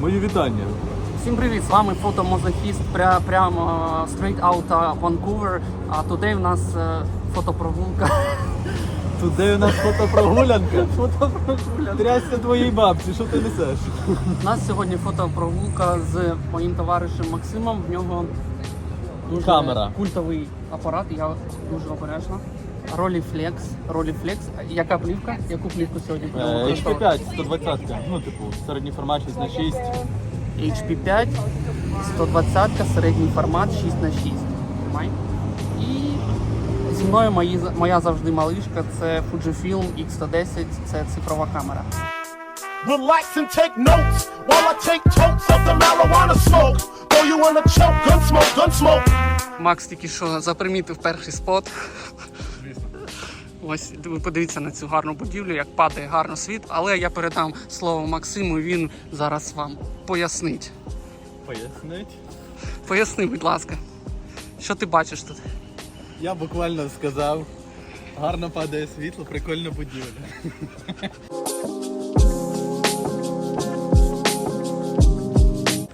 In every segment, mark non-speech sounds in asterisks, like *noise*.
Мої вітання. Всім привіт! З вами фотомозахіст пря, прямо straight out Vancouver. А today в нас е, фотопрогулка. *laughs* Туди у нас фотопрогулянка. *laughs* Фотопрогулянка. Трясся твоїй бабці, що ти несеш? У нас сьогодні фотопрогулка з моїм товаришем Максимом. В нього дуже Камера. культовий апарат. Я дуже обережно. Rolleiflex. Rolleiflex. Яка плівка? Яку плівку сьогодні будемо Е, використовувати? HP5, 120, ну типу, середній формат 6 на 6. HP5, 120, середній формат 6 на 6 Тримай. І зі мною мої, моя завжди малишка це Fujifilm X110, це цифрова камера. Relax and take notes while I take totes of the marijuana smoke. Throw you in a choke, gun smoke, gun smoke. Макс тільки що запримітив перший спот. Ось ви подивіться на цю гарну будівлю, як падає гарно світ, але я передам слово Максиму, він зараз вам пояснить. Пояснить. Поясни, будь ласка, що ти бачиш тут? Я буквально сказав. Гарно падає світло, прикольна будівля.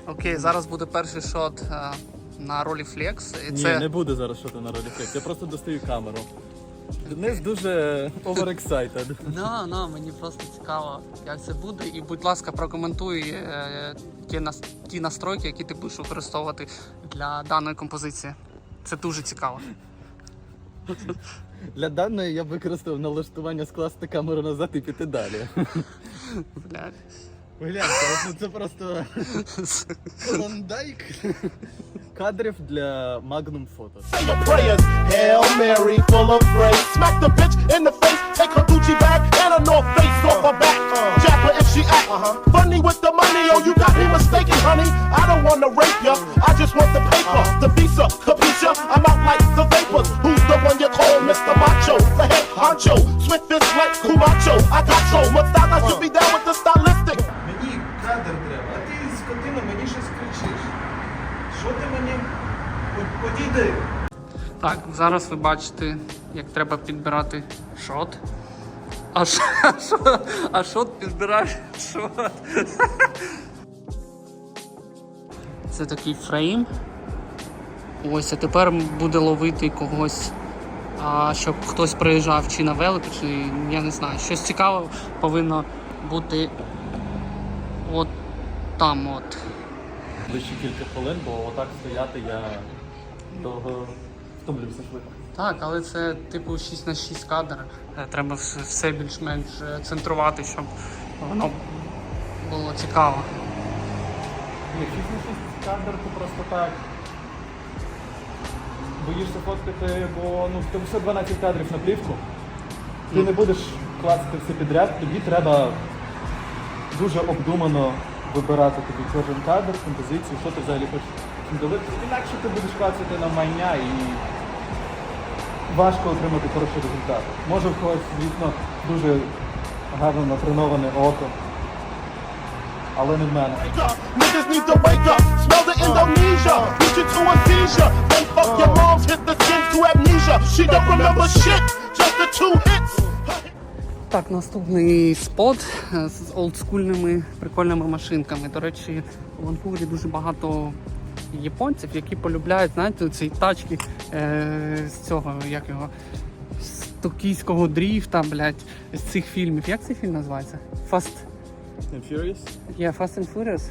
Окей, зараз буде перший шот е, на ролі Flex. І Ні, не буде зараз що ти на ролі флекс. Я просто достаю камеру. Денис дуже overexcited. Да, да, мені просто цікаво, як це буде. І, будь ласка, прокоментуй е, ті, нас, ті настройки, які ти будеш використовувати для даної композиції. Це дуже цікаво. Для даної я б використав налаштування скласти камеру назад і піти далі. Блядь. Гляньте, ну це просто *laughs* клондайк кадрів для Magnum Photo. Say your prayers. Hail Mary, full of grace. Smack the bitch in the face. Take her Gucci bag and a North Face off her back. Jab her if she act funny with the money. Oh, you got me mistaken, honey. I don't wanna rape ya. I just want the paper, the visa, Одійди. Так, зараз ви бачите, як треба підбирати шот. А шо- а шот підбирає шот. Це такий фрейм. Ось, а тепер буде ловити когось, а, щоб хтось приїжджав чи на велику, чи я не знаю. Щось цікаве повинно бути от там от. Лише кілька хвилин, бо отак стояти я довго втомлюся швидко. Так, але це типу 6 на 6 кадр. Е, Треба все більш-менш е, центрувати, щоб воно було цікаво. Ні, 6 на 6 кадр ти просто так. Боїшся фоткати, бо ну, в тебе все 12 кадрів на плівку. Ти не будеш класти все підряд, тобі треба дуже обдумано вибирати тобі кожен кадр, композицію, що ти взагалі хочеш цим. Інакше ти будеш клацати на майня і важко отримати хороший результат. Може в когось, звісно, дуже гарно натреноване око, але не в мене. Niggas need to wake up. Smell the Indonesia. Push it to a seizure. Then fuck your moms. Hit the skin to amnesia. She don't remember shit. Just the two hits. Так, наступний спот е, з олдскульними прикольними машинками. До речі, у Ванкувері дуже багато японців, які полюбляють, знаєте, ці тачки е, з цього, як його, з токійського дріфта, блядь, з цих фільмів. Як цей фільм називається? Fast, And Furious? yeah, Fast and Furious?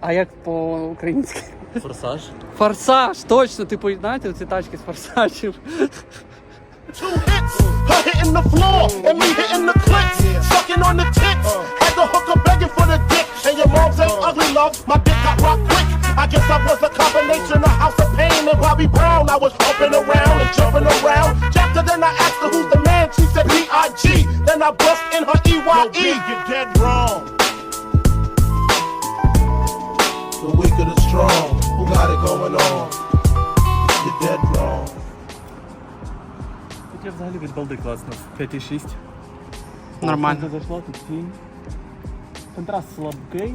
А як по-українськи? Форсаж. Форсаж, точно, типу, знаєте, ці тачки з форсажів. Two hits. Her hitting the floor and me hitting the clips. Sucking jumping around. Her, then I asked her who's the man. She said B.I.G. Then I bust in her E.Y.E. you're dead wrong. The weak of the strong. Who got it going on? You're dead wrong. Тут я взагалі від балди класно. 5,6. Нормально. Тут зайшло, тут тінь. Контраст слабкий,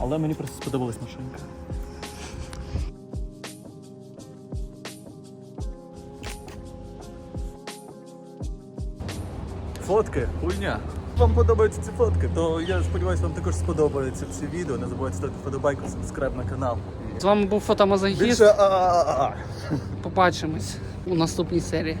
але мені просто сподобалась машинка. Фотки, хуйня. вам подобаються ці фотки, то я сподіваюся, вам також сподобаються ці відео. Не забувайте ставити вподобайку, субскрайб на канал. З вами був фотомазохіст. Більше. Побачимось у наступній серії.